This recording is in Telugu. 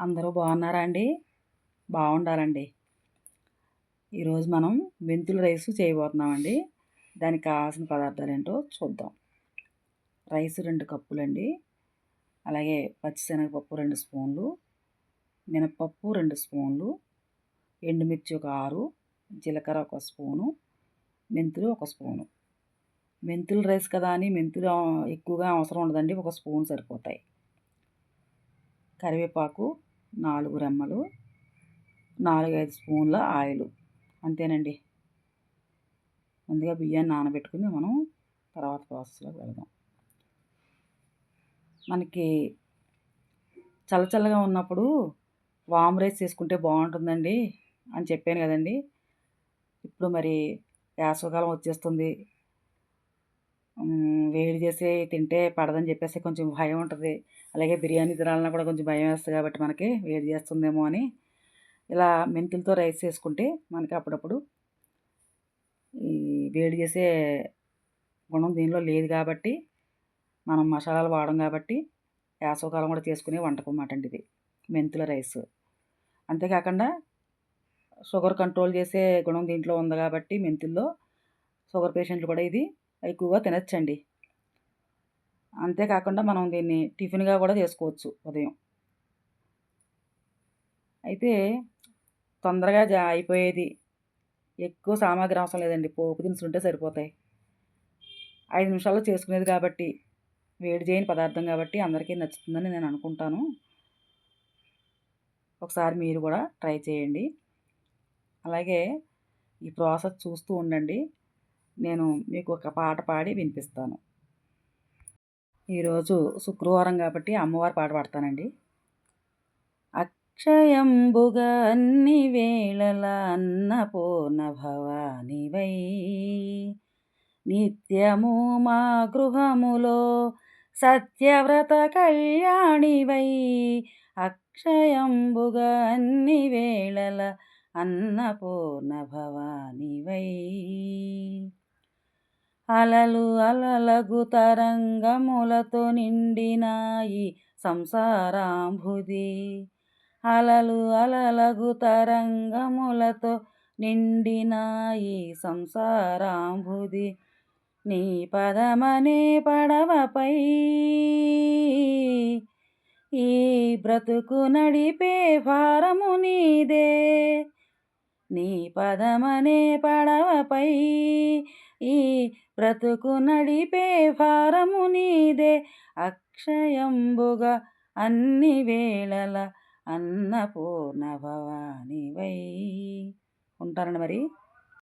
అందరూ బాగున్నారా అండి? బాగుండాలండి. ఈరోజు మనం మెంతుల రైస్ చేయబోతున్నామండి. దానికి కావాల్సిన పదార్థాలు ఏంటో చూద్దాం. రైస్ రెండు కప్పులండి. అలాగే పచ్చిశనగపప్పు రెండు స్పూన్లు. మినప్పప్పు రెండు స్పూన్లు. ఎండుమిర్చి ఒక ఆరు. జీలకర్ర ఒక స్పూను. మెంతులు ఒక స్పూను. మెంతులు రైస్ కదా అని మెంతులు ఎక్కువగా అవసరం ఉండదండి. ఒక స్పూన్ సరిపోతాయి. కరివేపాకు నాలుగు రెమ్మలు నాలుగైదు స్పూన్ల ఆయిల్. అంతేనండి. ముందుగా బియ్యాన్ని నానబెట్టుకుని మనం తర్వాత ప్రాసెస్లోకి వెళ్దాం. మనకి చల్లచల్లగా ఉన్నప్పుడు వామ్ రైస్ చేసుకుంటే బాగుంటుందండి అని చెప్పాను కదండి. ఇప్పుడు మరి వేసవకాలం వచ్చేస్తుంది. వేడి చేసి తింటే పడదని చెప్పేసి కొంచెం భయం ఉంటుంది. అలాగే బిర్యానీ తినాలన్నా కూడా కొంచెం భయం వేస్తుంది కాబట్టి మనకి వేడి చేస్తుందేమో అని ఇలా మెంతులతో రైస్ చేసుకుంటే మనకి అప్పుడప్పుడు ఈ వేడి చేసే గుణం దీనిలో లేదు కాబట్టి మనం మసాలాలు వాడడం కాబట్టి వేసవకాలం కూడా చేసుకునే వంటకం అన్నమాట అండి ఇది మెంతుల రైస్. అంతేకాకుండా షుగర్ కంట్రోల్ చేసే గుణం దీంట్లో ఉంది కాబట్టి మెంతుల్లో షుగర్ పేషెంట్లు కూడా ఇది ఎక్కువగా తినచ్చండి. అంతేకాకుండా మనం దీన్ని టిఫిన్గా కూడా చేసుకోవచ్చు ఉదయం. అయితే తొందరగా జా అయిపోయేది. ఎక్కువ సామాగ్రి అవసరం లేదండి. పోపు దినుసులు ఉంటే సరిపోతాయి. ఐదు నిమిషాల్లో చేసుకునేది కాబట్టి వేడి చేయని పదార్థం కాబట్టి అందరికీ నచ్చుతుందని నేను అనుకుంటాను. ఒకసారి మీరు కూడా ట్రై చేయండి. అలాగే ఈ ప్రాసెస్ చూస్తూ ఉండండి. నేను మీకు ఒక పాట పాడి వినిపిస్తాను. ఈరోజు శుక్రవారం కాబట్టి అమ్మవారి పాట పాడతానండి. అక్షయంబుగా అన్ని వేళల అన్నపూర్ణ భవానివై నిత్యము మా గృహములో సత్యవ్రత కళ్యాణివై అక్షయంబుగా అన్ని వేళల అన్నపూర్ణ భవానివై. అలలు అలలగు తరంగములతో నిండినాయి సంసారాంభుది అలలు అలలగు తరంగములతో నిండినాయి సంసారాంభుది నీ పదమనే పడవపై ఈ బ్రతుకు నడిపే భారము నీదే. నీ పదమనే పడవపై ఈ బ్రతుకు నడిపే భారము నీదే. అక్షయంబుగా అన్ని వేళల అన్నపూర్ణ భవానివై. ఉంటారండి మరి.